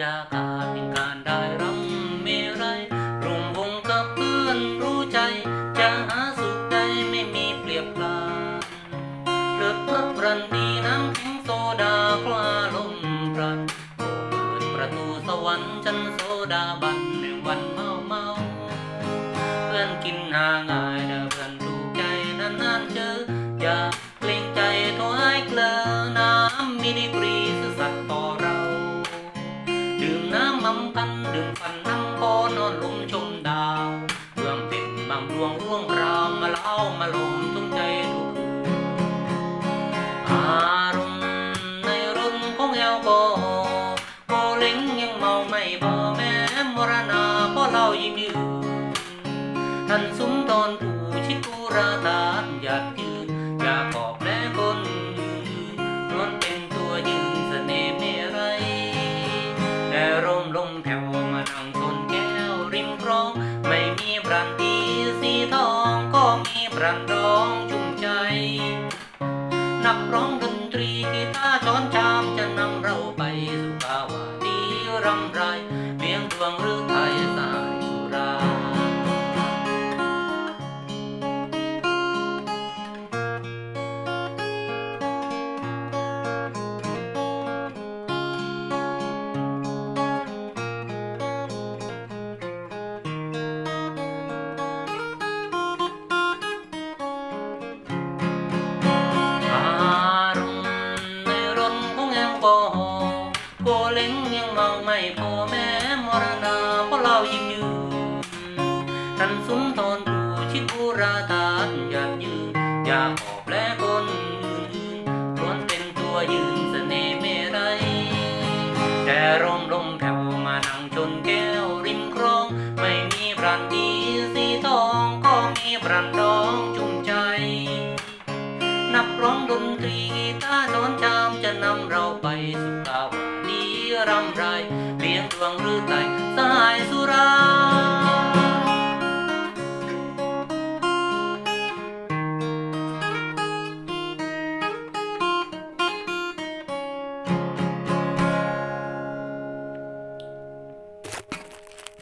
ยาการมีการได้รำเมรัยร่วมวงกับเพื่อนรู้ใจ จะหาสุขใจไม่มีเปรียบพลาเริ่กพักรันดีน้ำแข็งโซดาคลาลมพรันเปิดประตูสวรรค์ฉันโซดาบันในวันเมาเมาเพื่อนกินหาง่ายแต่เพื่อนถูกใจนานๆเจออย่าเกรงใจโทรให้เกลือน้ำมินิปรี ดื่มฟันน้ำพอนอนลมชมดาวเรื่องติดบางดวงร่วงรามมาเล่ามาลมทุ่มใจทุกคืนอารมณ์ในรุ่นของแอลกอฮอล์โกเล้งยังเมาไม่พอแม้มรณาเพราะเรายิ้มยืนท่นสุมตอนผู้ชิดกูราตา ร้องดนตรีกีตาร์ช้อนชามจะนำเราไปสู่ภาวะดีรำไรเพียงดวงหรื โกเล้งยังเมาไม่พอแม้มรณาเพราะเรายิ้มยืนท่านสุนทรดูชิดบูราตานอยากยืนอยากออกแลคนอื่นล้วนเป็นตัวยืนเสน่ห์เมรัยแต่ร่มลมแผ่วมานั่งชนแก้วริมคลอง ไม่มีบรันดีสีทองก็มีบรันดองจุ่มใจ นักร้องดนตรีกีตาร์ช้อนชามจะนำเราไปส ร่ำไรเลี้ยงดวงหรือไต่